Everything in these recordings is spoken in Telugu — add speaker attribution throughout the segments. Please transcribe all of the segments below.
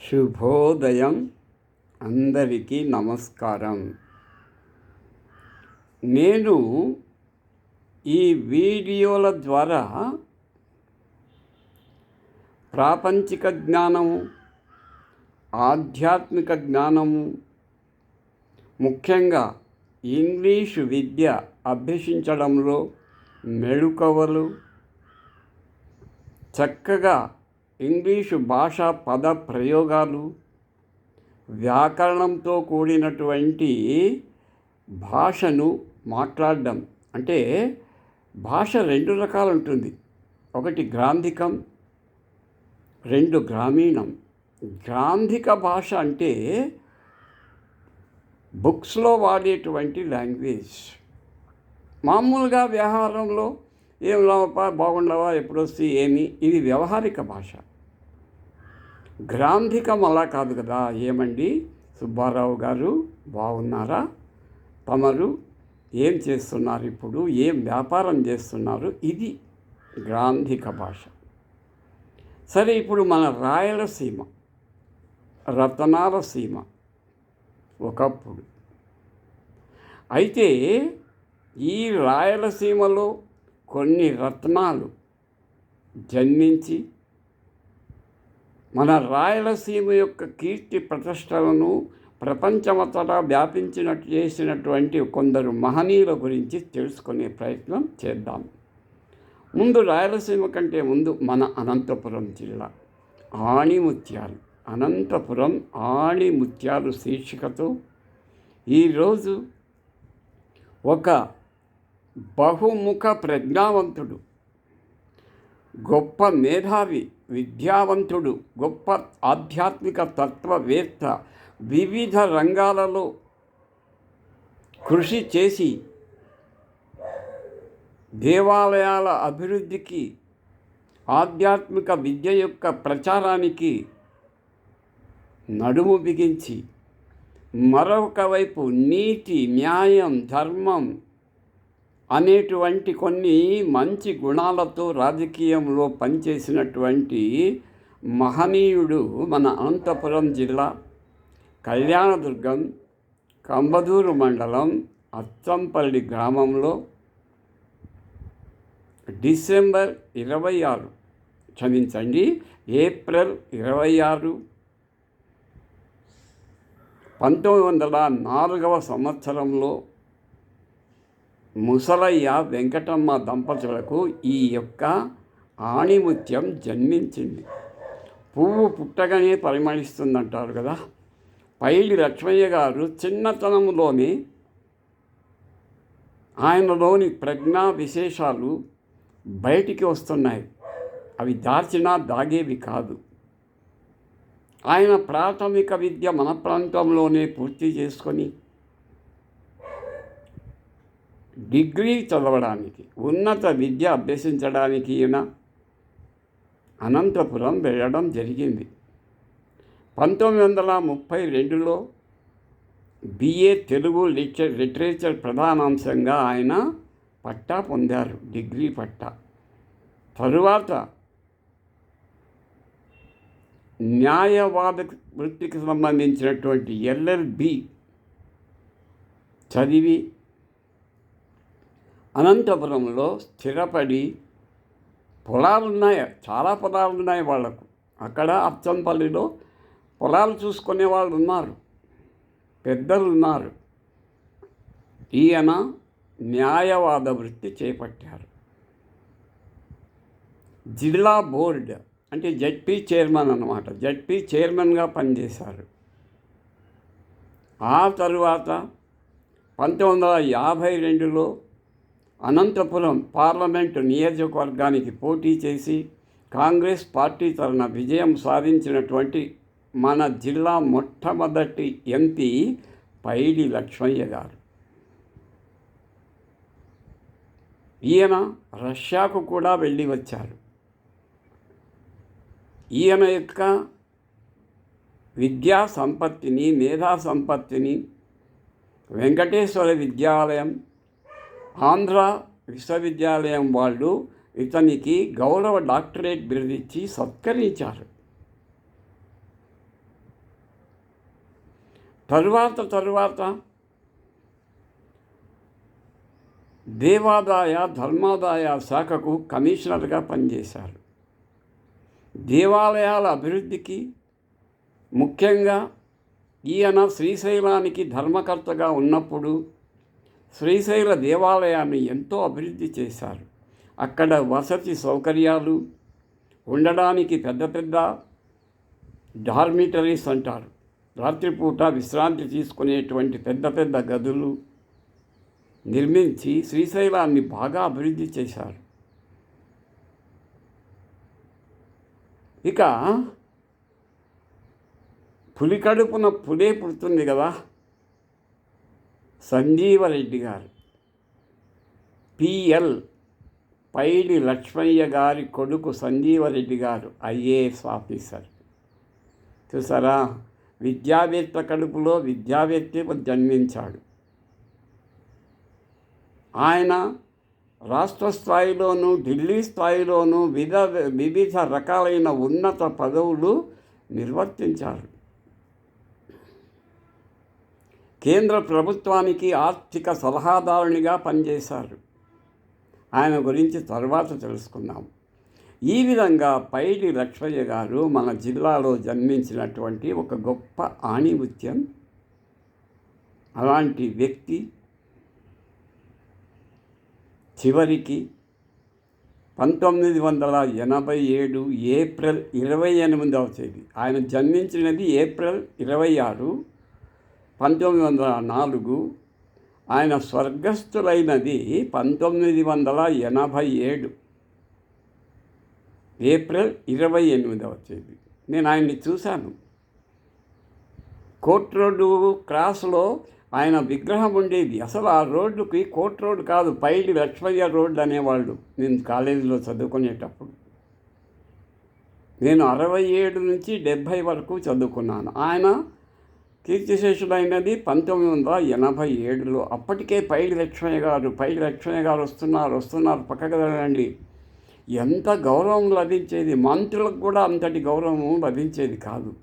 Speaker 1: శుభోదయం. అందరికీ నమస్కారం. నేను ఈ వీడియోల ద్వారా ప్రాపంచిక జ్ఞానము ఆధ్యాత్మిక జ్ఞానము ముఖ్యంగా ఇంగ్లీషు విద్య అభ్యసించడంలో మెళుకవలు చక్కగా ఇంగ్లీషు భాష పద ప్రయోగాలు వ్యాకరణంతో కూడినటువంటి భాషను మాట్లాడడం. అంటే భాష రెండు రకాలు ఉంటుంది. ఒకటి గ్రాంధికం రెండు గ్రామీణం. గ్రాంధిక భాష అంటే బుక్స్లో వాడేటువంటి లాంగ్వేజ్. మామూలుగా వ్యవహారంలో ఏం లావపా బాగుండవా ఎప్పుడొస్తే ఏమి? ఇది వ్యవహారిక భాష. గ్రాంధికం అలా కాదు కదా. ఏమండి? సుబ్బారావు గారు బాగున్నారా? తమరు ఏం చేస్తున్నారు ఇప్పుడు? ఏం వ్యాపారం చేస్తున్నారు? ఇది గ్రాంధిక భాష. సరే ఇప్పుడు మన రాయలసీమ రతనాలసీమ ఒకప్పుడు. అయితే ఈ రాయలసీమలో కొన్ని రత్నాలు జన్మించి మన రాయలసీమ యొక్క కీర్తి ప్రతిష్టలను ప్రపంచమంతటా వ్యాపించినట్టు చేసినటువంటి కొందరు మహనీయుల గురించి తెలుసుకునే ప్రయత్నం చేద్దాం. ముందు రాయలసీమ కంటే ముందు మన అనంతపురం జిల్లా ఆణిముత్యాలు. అనంతపురం ఆణిముత్యాలు శీర్షికతో ఈరోజు ఒక బహుముఖ ప్రజ్ఞావంతుడు గొప్ప మేధావి విద్యావంతుడు గొప్ప ఆధ్యాత్మిక తత్వవేత్త వివిధ రంగాలలో కృషి చేసి దేవాలయాల అభివృద్ధికి ఆధ్యాత్మిక విద్య యొక్క ప్రచారానికి నడుము బిగించి మరొక వైపు నీతి న్యాయం ధర్మం అనేటువంటి కొన్ని మంచి గుణాలతో రాజకీయంలో పనిచేసినటువంటి మహనీయుడు మన అనంతపురం జిల్లా కళ్యాణదుర్గం కంబదూరు మండలం అచ్చంపల్లి గ్రామంలో డిసెంబర్ ఇరవై ఆరు క్షమించండి ఏప్రిల్ ఇరవై ఆరు పంతొమ్మిది వందల నాలుగవ సంవత్సరంలో ముసలయ్య వెంకటమ్మ దంపతులకు ఈ యొక్క ఆణిముత్యం జన్మించింది. పువ్వు పుట్టగానే పరిమళిస్తుందంటారు కదా. పైడి లక్ష్మయ్య గారు చిన్నతనంలోనే ఆయనలోని ప్రజ్ఞా విశేషాలు బయటికి వస్తున్నాయి. అవి దాచినా దాగేవి కాదు. ఆయన ప్రాథమిక విద్య మన ప్రాంతంలోనే పూర్తి చేసుకొని డిగ్రీ చదవడానికి ఉన్నత విద్య అభ్యసించడానికి ఈయన అనంతపురం వెళ్ళడం జరిగింది. పంతొమ్మిది వందల ముప్పై రెండులో బిఏ తెలుగు లిటరే లిటరేచర్ ప్రధానాంశంగా ఆయన పట్టా పొందారు డిగ్రీ పట్టా. తరువాత న్యాయవాద వృత్తికి సంబంధించినటువంటి ఎల్ఎల్బి చదివి అనంతపురంలో స్థిరపడి పొలాలు ఉన్నాయి చాలా పొలాలు ఉన్నాయి వాళ్ళకు. అక్కడ అచ్చంపల్లిలో పొలాలు చూసుకునే వాళ్ళు ఉన్నారు పెద్దలు ఉన్నారు ఈయన న్యాయవాద వృత్తి చేపట్టారు. జిల్లా బోర్డ్ అంటే జడ్పీ చైర్మన్ అన్నమాట జడ్పీ చైర్మన్గా పనిచేశారు. ఆ తరువాత పంతొమ్మిది వందల యాభై రెండులో అనంతపురం పార్లమెంటు నియోజకవర్గానికి పోటీ చేసి కాంగ్రెస్ పార్టీ తరఫున విజయం సాధించినటువంటి మన జిల్లా మొట్టమొదటి ఎంపీ పైడి లక్ష్మయ్య గారు. ఈయన రష్యాకు కూడా వెళ్ళి వచ్చారు. ఈయన యొక్క విద్యా సంపత్తిని మేధా సంపత్తిని వెంకటేశ్వర విద్యాలయం ఆంధ్ర విశ్వవిద్యాలయం వాళ్ళు ఇతనికి గౌరవ డాక్టరేట్ బిరుదిచ్చి సత్కరించారు. తరువాత తరువాత దేవాదాయ ధర్మాదాయ శాఖకు కమిషనర్గా పనిచేశారు. దేవాలయాల అభివృద్ధికి ముఖ్యంగా ఈయన శ్రీశైలానికి ధర్మకర్తగా ఉన్నప్పుడు శ్రీశైల దేవాలయాన్ని ఎంతో అభివృద్ధి చేశారు. అక్కడ వసతి సౌకర్యాలు ఉండడానికి పెద్ద పెద్ద డార్మిటరీస్ అంటారు. రాత్రిపూట విశ్రాంతి తీసుకునేటువంటి పెద్ద పెద్ద గదులు నిర్మించి శ్రీశైలాన్ని బాగా అభివృద్ధి చేశారు. ఇక పులి కడుపున పులే పుడుతుంది కదా. సంజీవరెడ్డి గారు. పిఎల్ పైడి లక్ష్మయ్య గారి కొడుకు సంజీవరెడ్డి గారు ఐఏఎస్ ఆఫీసర్. చూసారా? విద్యావేత్త కడుపులో విద్యావేత్త జన్మించాడు. ఆయన రాష్ట్ర స్థాయిలోనూ ఢిల్లీ స్థాయిలోనూ వివిధ వివిధ రకాలైన ఉన్నత పదవులు నిర్వర్తించారు. కేంద్ర ప్రభుత్వానికి ఆర్థిక సలహాదారునిగా పనిచేశారు. ఆయన గురించి తర్వాత తెలుసుకుందాం. ఈ విధంగా పైడి లక్ష్మయ్య గారు మన జిల్లాలో జన్మించినటువంటి ఒక గొప్ప ఆణిముత్యం. అలాంటి వ్యక్తి చివరికి పంతొమ్మిది వందల ఎనభై ఏడు ఏప్రిల్ ఇరవై ఎనిమిదవ తేదీ ఆయన జన్మించినది ఏప్రిల్ ఇరవై ఆరు. పంతొమ్మిది వందల నాలుగు ఆయన స్వర్గస్థులైనది పంతొమ్మిది వందల ఎనభై ఏడు. ఏప్రిల్ ఇరవై ఎనిమిదవ తేదీ. నేను ఆయన్ని చూశాను. కోట్ రోడ్డు క్రాస్లో ఆయన విగ్రహం ఉండేది. అసలు ఆ రోడ్డుకి కోట్ రోడ్ కాదు పైడి లక్ష్మయ్య రోడ్డు అనేవాళ్ళు నేను కాలేజీలో చదువుకునేటప్పుడు. నేను అరవై ఏడు నుంచి డెబ్భై వరకు చదువుకున్నాను. ఆయన కీర్తిశేషుడైనది పంతొమ్మిది వందల ఎనభై ఏడులో. అప్పటికే పైడి లక్ష్మయ్య గారు పైడి లక్ష్మయ్య గారు వస్తున్నారు వస్తున్నారు పక్కకు వెళ్ళండి. ఎంత గౌరవం లభించేది? మంత్రులకు కూడా అంతటి గౌరవము లభించేది కాదు.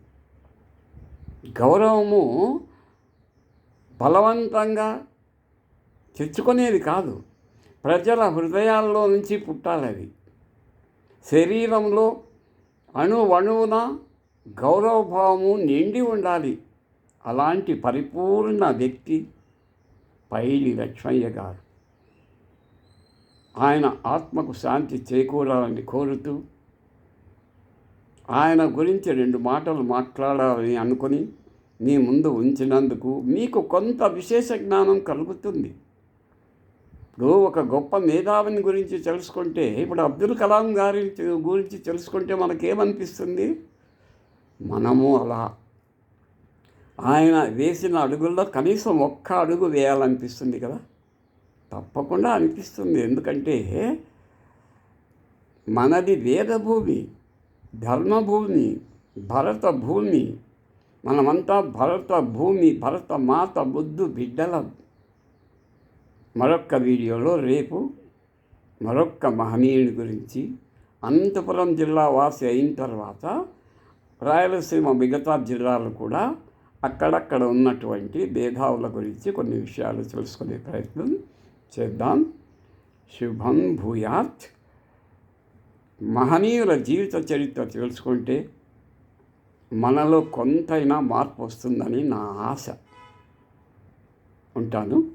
Speaker 1: గౌరవము బలవంతంగా తెచ్చుకునేది కాదు. ప్రజల హృదయాల్లో నుంచి పుట్టాలి అది. శరీరంలో అణువణువున గౌరవభావము నిండి ఉండాలి. అలాంటి పరిపూర్ణ వ్యక్తి పైలి లక్ష్మయ్య గారు. ఆయన ఆత్మకు శాంతి చేకూరాలని కోరుతూ ఆయన గురించి రెండు మాటలు మాట్లాడాలని అనుకుని మీ ముందు ఉంచినందుకు మీకు కొంత విశేష జ్ఞానం కలుగుతుంది. ఇప్పుడు ఒక గొప్ప మేధావిని గురించి తెలుసుకుంటే ఇప్పుడు అబ్దుల్ కలాం గారి గురించి తెలుసుకుంటే మనకేమనిపిస్తుంది? మనము అలా ఆయన వేసిన అడుగుల్లో కనీసం ఒక్క అడుగు వేయాలనిపిస్తుంది కదా? తప్పకుండా అనిపిస్తుంది. ఎందుకంటే మనది వేదభూమి ధర్మభూమి భరత భూమి మనమంతా భరత భూమి భరత మాత బుద్ధు బిడ్డల. మరొక్క వీడియోలో రేపు మరొక్క మహనీయుని గురించి అనంతపురం జిల్లా వాసి అయిన తర్వాత రాయలసీమ మిగతా జిల్లాలు కూడా అక్కడక్కడ ఉన్నటువంటి భేదావుల గురించి కొన్ని విషయాలు తెలుసుకునే ప్రయత్నం చేద్దాం. శుభం భూయాత్. మహనీయుల జీవిత చరిత్ర తెలుసుకుంటే మనలో కొంతైనా మార్పు వస్తుందని నా ఆశ. ఉంటాను.